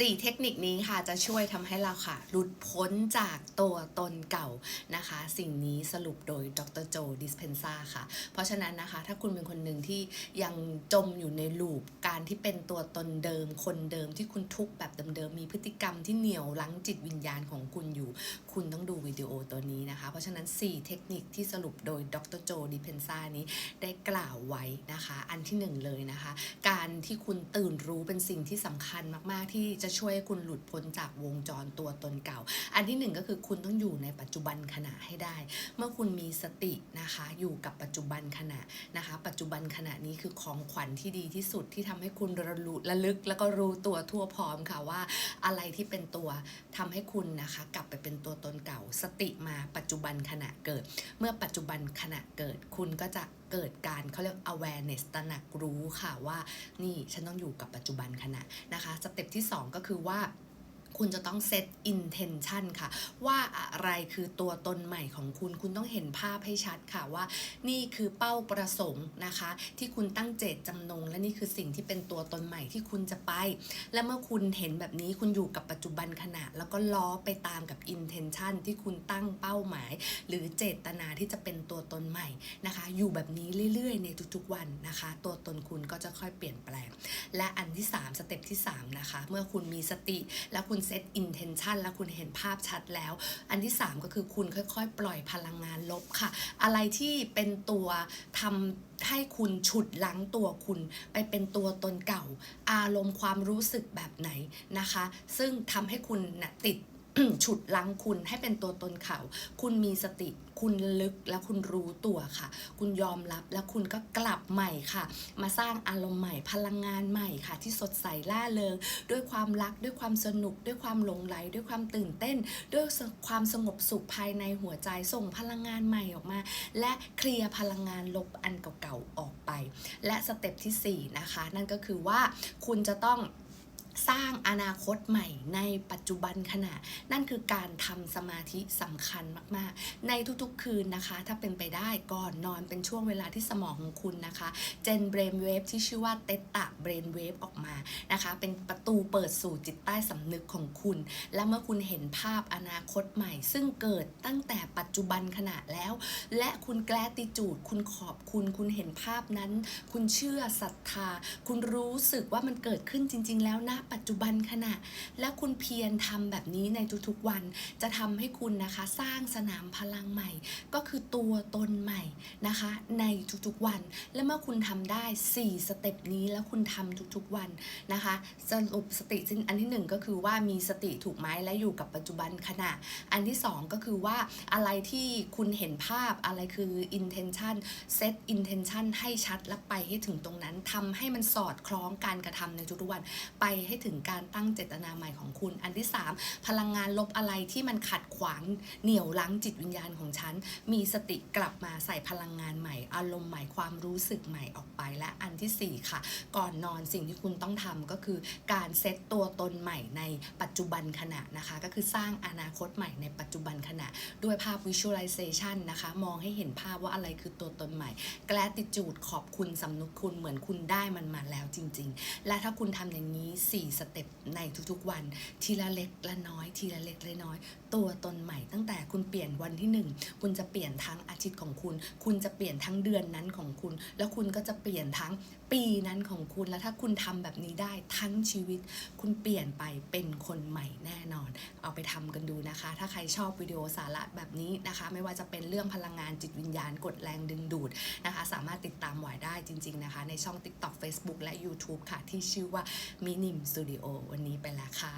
สี่เทคนิคนี้ค่ะจะช่วยทำให้เราค่ะ หลุดพ้นจากตัวตนเก่านะคะ สิ่งนี้สรุปโดยดรโจดิสเพนซาค่ะ เพราะฉะนั้นนะคะ ถ้าคุณเป็นคนหนึ่งที่ยังจมอยู่ในลูปการที่เป็นตัวตนเดิม คนเดิมที่คุณทุกข์แบบเดิมๆมีพฤติกรรมที่เหนี่ยวรั้งจิตวิญญาณของคุณอยู่ คุณต้องดูวิดีโอตัวนี้นะคะ เพราะฉะนั้น 4 เทคนิคที่สรุปโดยดรโจดิเพนซานี้ได้กล่าวไว้นะคะ อันที่หนึ่งเลยนะคะ การที่คุณตื่นรู้เป็นสิ่งที่สำคัญมากๆที่จะช่วยให้คุณหลุดพ้นจากวงจรตัวตนเก่า อันที่หนึ่งก็คือคุณต้องอยู่ในปัจจุบันขณะให้ได้ เมื่อคุณมีสตินะคะอยู่กับปัจจุบันขณะนะคะ ปัจจุบันขณะนี้คือของขวัญที่ดีที่สุดที่ทำให้คุณระลุระลึกแล้วก็รู้ตัวทั่วพร้อมค่ะว่า อะไรที่เป็นตัวทำให้คุณนะคะ กลับไปเป็นตัวตนเก่า สติมาปัจจุบันขณะเกิด เมื่อปัจจุบันขณะเกิดคุณก็จะ เกิดการเขาเรียก awareness ตระหนักรู้ค่ะว่านี่ฉันต้องอยู่กับปัจจุบันขณะนะคะ สเต็ปที่ 2 ก็คือว่า คุณจะต้องเซต intention ค่ะ ว่าอะไรคือตัวตนใหม่ของคุณ คุณต้องเห็นภาพให้ชัดค่ะว่า นี่คือเป้าประสงค์นะคะ ที่คุณตั้งเจตจำนง และนี่คือสิ่งที่เป็นตัวตนใหม่ที่คุณจะไป และเมื่อคุณเห็นแบบนี้คุณอยู่กับปัจจุบันขณะ แล้วก็ล้อไปตามกับ intention ที่คุณตั้งเป้าหมาย หรือเจตนาที่จะเป็นตัวตนใหม่นะคะ อยู่แบบนี้เรื่อยๆ ในทุกๆวันนะคะ ตัวตนคุณก็จะค่อยเปลี่ยนแปลง และอันที่ 3 สเต็ปที่ 3 นะคะ เมื่อคุณมีสติแล้วคุณเซตอินเทนชันแล้วคุณเห็นภาพชัดแล้ว อันที่ 3 ก็คือคุณค่อยๆ ปล่อยพลังงานลบค่ะ อะไรที่เป็นตัวทำให้คุณฉุดลังตัวคุณไปเป็นตัวตนเก่า อารมณ์ความรู้สึกแบบไหนนะคะ ซึ่งทำให้คุณนะติด ฉุดลังคุณให้เป็นตัวตนเขา คุณมีสติ คุณลึกและคุณรู้ตัวค่ะ คุณยอมรับแล้วคุณก็กลับใหม่ค่ะ มาสร้างอารมณ์ใหม่พลังงานใหม่ค่ะ ที่สดใสล่าเริงด้วยความรักด้วยความสนุก ด้วยความหลงไหล ด้วยความตื่นเต้น ด้วยความสงบสุขภายในหัวใจส่งพลังงานใหม่ออกมา และเคลียร์พลังงานลบอันเก่าๆออกไป และสเต็ปทีสี่4นะคะนั่นก็คือว่าคุณจะต้อง สร้างอนาคตใหม่ในปัจจุบันขณะ นั่นคือการทำสมาธิสำคัญมากๆ ในทุกๆคืนนะคะ ถ้าเป็นไปได้ก่อนนอนเป็นช่วงเวลาที่สมองของคุณนะคะ เจนเบรนเวฟที่ชื่อว่าเตตะเบรนเวฟออกมานะคะ เป็นประตูเปิดสู่จิตใต้สำนึกของคุณ และเมื่อคุณเห็นภาพอนาคตใหม่ ซึ่งเกิดตั้งแต่ปัจจุบันขณะแล้ว และคุณแกลติจูดคุณขอบคุณ คุณเห็นภาพนั้น คุณเชื่อศรัทธา คุณรู้สึกว่ามันเกิดขึ้นจริง ๆ แล้วณปัจจุบันขณะ และคุณเพียรทำแบบนี้ในทุกๆวัน จะทำให้คุณนะคะสร้างสนามพลังใหม่ ก็คือตัวตนใหม่นะคะ ในทุกๆวัน และเมื่อคุณทำได้ 4 สเต็ปนี้แล้วคุณทำทุกๆวันนะคะ สรุปสติสิ้นอันที่หนึ่งก็คือว่ามีสติถูกไหมและอยู่กับปัจจุบันขณะ อันที่สองก็คือว่าอะไรที่คุณเห็นภาพอะไรคือ intention set intention ให้ชัดและไปให้ถึงตรงนั้นทำให้มันสอดคล้องการกระทำในทุกๆวันไปใให้ถึงการตั้งเจตนาใหม่ของคุณ อันที่ 3 พลังงานลบอะไรที่มันขัดขวางเหนี่ยวรั้งจิตวิญญาณของฉัน มีสติกลับมาใส่พลังงานใหม่ อารมณ์ใหม่ความรู้สึกใหม่ออกไปและอันทีสี่4 ค่ะ ก่อนนอนสิ่งที่คุณต้องทำก็คือ การเซตตัวตนใหม่ในปัจจุบันขณะนะคะ ก็คือสร้างอนาคตใหม่ในปัจจุบันขณะ ด้วยภาพ visualization นะคะ มองให้เห็นภาพว่าอะไรคือตัวตนใหม่ gratitude ขอบคุณสำนึกคุณเหมือนคุณได้มันมาแล้วจริง ๆ และถ้าคุณทำอย่างนี้สิ4 สเต็ปในทุกๆวัน ทีละเล็กละน้อย ทีละเล็กละน้อย ตัวตนใหม่ตั้งแต่คุณเปลี่ยนวันที่ 1 คุณจะเปลี่ยนทั้งอาทิตย์ของคุณ คุณจะเปลี่ยนทั้งเดือนนั้นของคุณ แล้วคุณก็จะเปลี่ยนทั้งปีนั้นของคุณ แล้วถ้าคุณทำแบบนี้ได้ทั้งชีวิต คุณเปลี่ยนไปเป็นคนใหม่แน่นอน เอาไปทำกันดูนะคะ ถ้าใครชอบวิดีโอสาระแบบนี้นะคะ ไม่ว่าจะเป็นเรื่องพลังงานจิตวิญญาณกดแรงดึงดูดนะคะ สามารถติดตามหวายได้จริง ๆนะคะ ในช่อง TikTok Facebook และ YouTube ค่ะที่ชื่อว่ามินิมสตูดิโอวันนี้ไปแล้วค่ะ